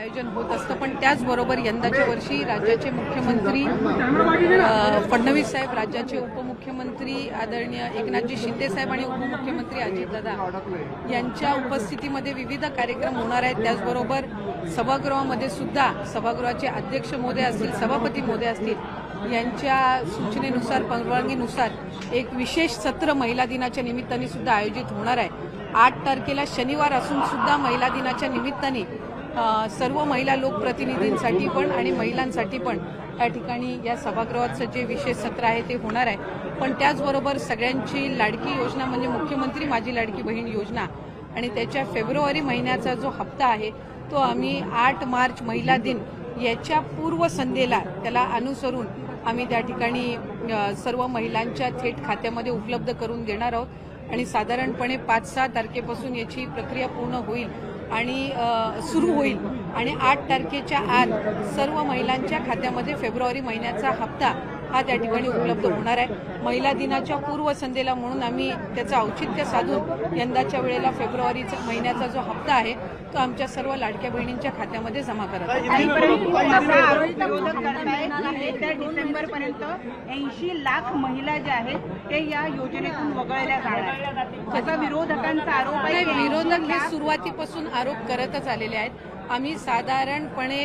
आयोजन होत असतं पण त्याचबरोबर यंदाच्या वर्षी राज्याचे मुख्यमंत्री फडणवीस साहेब राज्याचे उपमुख्यमंत्री आदरणीय एकनाथजी शिंदे साहेब आणि उपमुख्यमंत्री अजितदादा यांच्या उपस्थितीमध्ये विविध कार्यक्रम होणार आहेत. त्याचबरोबर सभागृहामध्ये सुद्धा सभागृहाचे अध्यक्ष मोदय असतील सभापती मोदय असतील यांच्या सूचनेनुसार परवानगीनुसार एक विशेष सत्र महिला दिनाच्या निमित्ताने सुद्धा आयोजित होणार आहे. आठ तारखेला शनिवार असून सुद्धा महिला दिनाच्या निमित्ताने सर्व महिला लोकप्रतिनिधींसाठी पण आणि महिलांसाठी पण या ठिकाणी या सभागृहाचं जे विशेष सत्र आहे ते होणार आहे. पण त्याचबरोबर सगळ्यांची लाडकी योजना म्हणजे मुख्यमंत्री माझी लाडकी बहीण योजना आणि त्याच्या फेब्रुवारी महिन्याचा जो हप्ता आहे तो आम्ही आठ मार्च महिला दिन याच्या पूर्वसंध्येला त्याला अनुसरून आम्ही त्या ठिकाणी सर्व महिलांच्या थेट खात्यामध्ये उपलब्ध करून देणार आहोत. आणि साधारणपणे पाच सहा तारखेपासून याची प्रक्रिया पूर्ण होईल आणि सुरू होईल. आणि आठ तारखेच्या आत सर्व महिलांच्या खात्यामध्ये फेब्रुवारी महिन्याचा हप्ता हा त्या ठिकाणी उपलब्ध होणार आहे. महिला दिनाच्या पूर्वसंध्येला म्हणून आम्ही त्याचं औचित्य साधून यंदाच्या वेळेला फेब्रुवारीचा महिन्याचा जो हप्ता आहे तो आमच्या सर्व लाडक्या बहिणींच्या खात्यामध्ये जमा करत आहोत. आणि परंतु असा आरोप विरोधक करतायत येत्या डिसेंबर पर्यंत ऐंशी लाख महिला ज्या आहेत ते या योजनेतून वगळल्या जाणार त्याचा विरोधकांचा आरोप आहे विरोधक 80 हे सुरुवातीपासून आरोप करतच आलेले आहेत. आम्ही साधारणपणे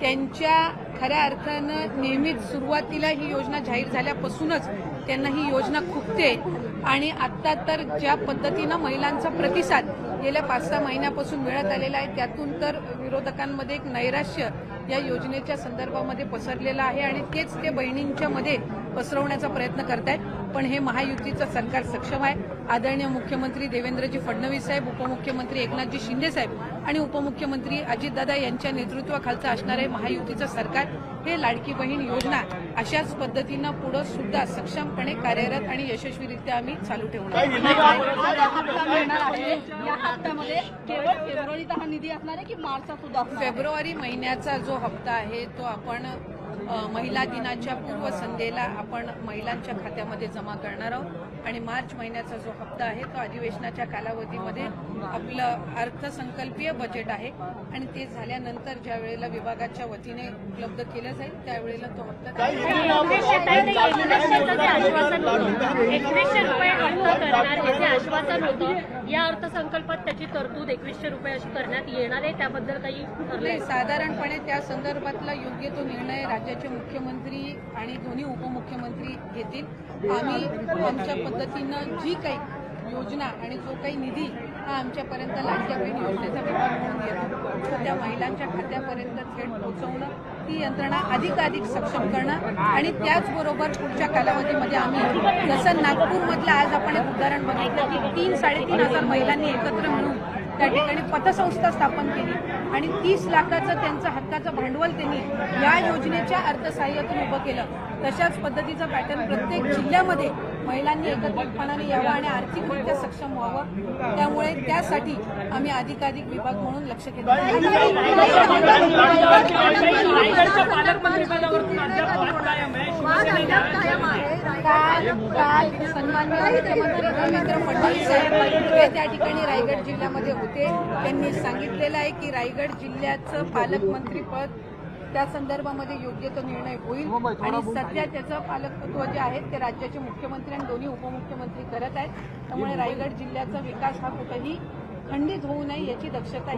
त्यांच्या खऱ्या अर्थानं नेहमीच सुरुवातीला ही योजना जाहीर झाल्यापासूनच त्यांना ही योजना खुपते. आणि आत्ता तर ज्या पद्धतीनं महिलांचा प्रतिसाद गेल्या पाच सहा महिन्यापासून मिळत आलेला आहे त्यातून तर विरोधकांमध्ये एक नैराश्य या योजनेच्या संदर्भामध्ये पसरलेलं आहे आणि तेच ते बहिणींच्या मध्ये पसरवण्याचा प्रयत्न करतायत. पण हे महायुतीचं सरकार सक्षम आहे. आदरणीय मुख्यमंत्री देवेंद्रजी फडणवीस साहेब उपमुख्यमंत्री एकनाथजी शिंदे साहेब आणि उपमुख्यमंत्री अजितदादा यांच्या नेतृत्वाखालचं असणारे महायुतीचं सरकार हे लाडकी बहीण योजना अशाच पद्धतीनं पुढं सुद्धा सक्षमपणे कार्यरत आणि यशस्वीरित्या आम्ही चालू ठेवणार आहोत. हा जो हप्ता मिळणार आहे या हप्त्यामध्ये केवळ फेब्रुवारीचा हा निधी असणार आहे की मार्चचा सुद्धा असणार आहे? फेब्रुवारी महिन्याचा जो हप्ता आहे तो आपण महिला दिनाच्या पूर्वसंध्येला आपण महिलांच्या खात्यामध्ये जमा करणार आहोत. आणि मार्च महिन्याचा जो हप्ता आहे तो अधिवेशनाच्या कालावधीमध्ये आपलं अर्थसंकल्पीय बजेट आहे. आणि ते झाल्यानंतर ज्या वेळेला विभागाच्या वतीने उपलब्ध केलं जाईल त्यावेळेला तो हप्ता त्या- आश्वासन होतं एकवीसशे रुपये हप्ता करणार याचे आश्वासन होतं या अर्थसंकल्पात त्याची तरतूद एकवीसशे रुपये अशी करण्यात येणार आहे. त्याबद्दल काही साधारणपणे त्या संदर्भातला योग्य तो निर्णय राज्याचे मुख्यमंत्री आणि दोन्ही उपमुख्यमंत्री घेतील. आम्ही आमच्या पद्धतीनं जी काही योजना आणि जो काही निधी हा आमच्यापर्यंत लाडक्या बहीण योजनेचा विभाग म्हणून येतो. तो त्या महिलांच्या खात्यापर्यंत थेट पोहोचवणं ती यंत्रणा अधिकाधिक सक्षम करणं आणि त्याचबरोबर पुढच्या कालावधीमध्ये आम्ही जसं नागपूरमधलं आज आपण एक उदाहरण बघितलं की तीन साडेतीन हजार महिलांनी एकत्र मिळून त्या ठिकाणी पतसंस्था स्थापन केली. आणि तीस लाखाचं त्यांचं हक्काचं भांडवल त्यांनी या योजनेच्या अर्थसहाय्यातून उभं केलं. तशाच पद्धतीचं पॅटर्न प्रत्येक जिल्ह्यामध्ये महिलांनी एकत्रितपणाने यावं आणि आर्थिकरित्या सक्षम व्हावं. त्यामुळे त्यासाठी आम्ही अधिकाधिक विभाग म्हणून लक्ष केंद्रित काल. हे त्या ठिकाणी रायगड जिल्ह्यामध्ये होते. त्यांनी सांगितलेलं आहे की रायगड जिल्ह्याचं पालकमंत्रीपद त्या संदर्भामध्ये योग्य तो निर्णय होईल. आणि सध्या त्याचं पालकत्व जे आहे ते राज्याचे मुख्यमंत्री आणि दोन्ही उपमुख्यमंत्री करत आहेत. त्यामुळे रायगड जिल्ह्याचा विकास हा कुठेही खंडित होऊ नये याची दक्षता